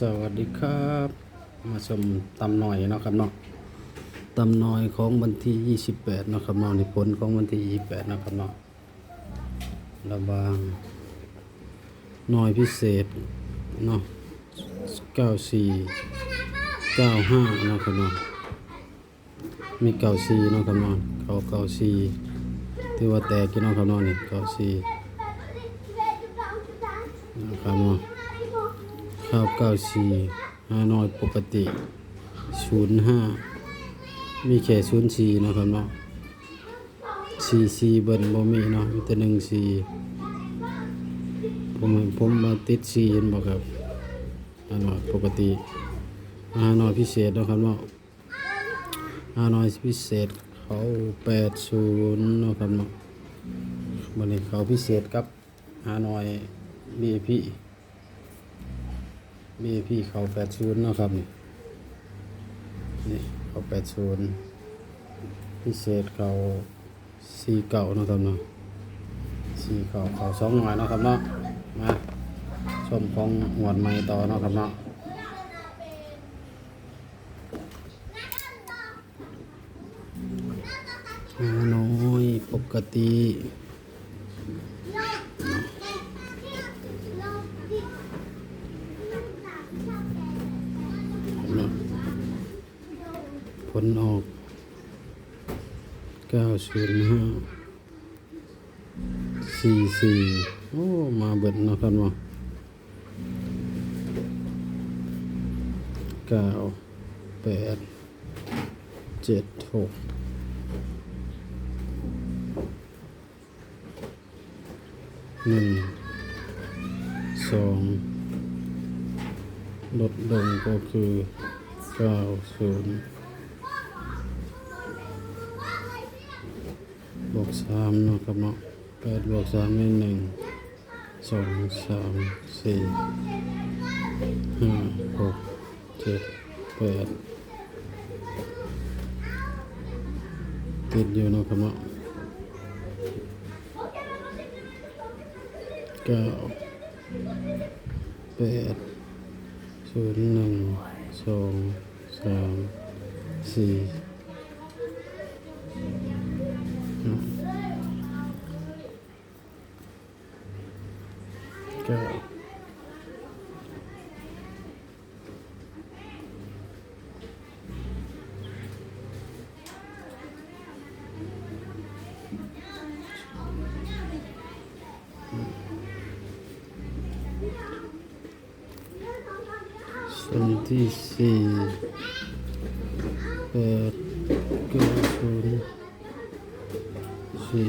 สวัสดีครับ มาชมตำหน่อยนะครับเนาะตำหน่อยของวันที่ 28นะครับเนาะในผลของวันที่ 28นะครับเนาะระบางหน่อยพิเศษเนาะ94 95เนาะครับเนาะมี94นะครับเนาะเขา94ที่ว่าแตกกี่นะครับเนาะนี่94นะครับเนาะ ข้าวเก้าสี่ห้านอยปกติศูนย์ห้ามีแค่ศูนย์สี่นะครับเนาะสี่สี่เบิ้ลบ่มีเนาะมีแต่หนึ่งสี่ผมผมมาติดสี่เห็นบ่ครับห้านอยปกติห้านอยพิเศษนะครับเนาะห้านอยพิเศษเขาแปดศูนย์นะครับเนาะวันนี้เขาพิเศษกับห้านอยบีพี มีพี่เขาแปดศูนย์นะครับนี่นี่เขาแปดศูนย์พิเศษเขาสี่เก่านะครับเนาะสี่เก่าเขาสองหน่อยนะครับเนาะมาชมของหวดใหม่ต่อนะครับเนาะน้อยปกติ เนาะ ผลออกเก้าศูนย์ห้าสี่สี่โอ้ มาเบิดนาะครับเนาะเก้าแปดเจ็ดหกหนึ่งสองลดลงก็คือเก้าศูนย์บ วกสามนะครับเนาะแปดบวกสามได้หนึ่งสองสามสี่ห้าหกเจ็ดแปดติดอยู่นะครับเนาะเก้าแปดศูนย์หนึ่งสองสามสี่ เก้าส่วนที่สี่แปดเก้าศูนย์สี่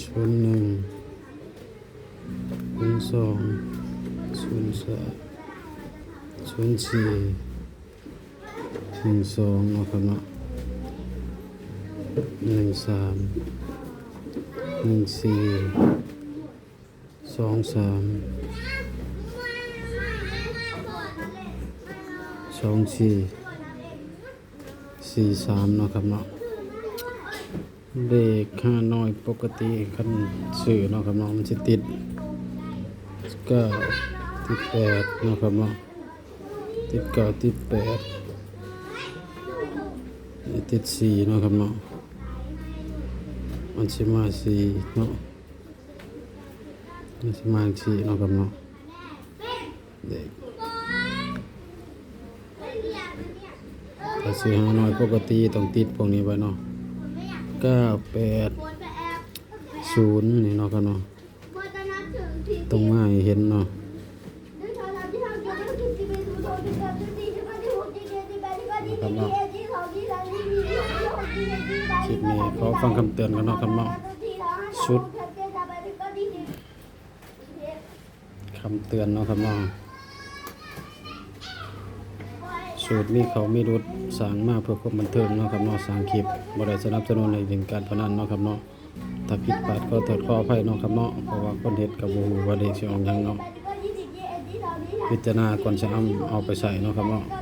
สองเก้นหนึ่งเก้าสองเก้าสามเก้าสี่ศูนสี่หนึ่งสองนะครับเนาะหนึ่งสามหนึ่งสี่สองสามสองสี่สี่สามนะครับเนาะ เลขห้าน้อยปกติคันสื่อเนาะครับเนาะมันจะติดเก้าติดแปดเนาะครับเนาะติดเก้าติดแปดติดสี่เนาะครับเนาะมันจะมาสี่เนาะนี่สมาชิเนาะครับเนาะเด็กถ้าซื้อหาน้อยปกติต้องติดพวกนี้ไว้เนาะ เก้าแปดศูนย์นี่เนาะครับเนาะตรงมาให้เห็นเนาะคลิปนี้ขอฟังคำเตือนกันเนาะครับเนาะชุดคำเตือนเนาะครับเนาะ สูตรมีเขามีรุดสร้างมาเพื่อความบันเทิงเนาะครับเนาะสร้างคลิปบ่ได้สนับสนุนในถึงการพนันเนาะครับเนาะถ้าผิดพลาดก็โทษขออภัยเนาะครับเนาะเพราะว่าคนเห็ดกับบูฮูว่าเลขสิออกหยังเนาะพิจารณาก่อนจะเอาเอาไปใส่เนาะครับเนาะ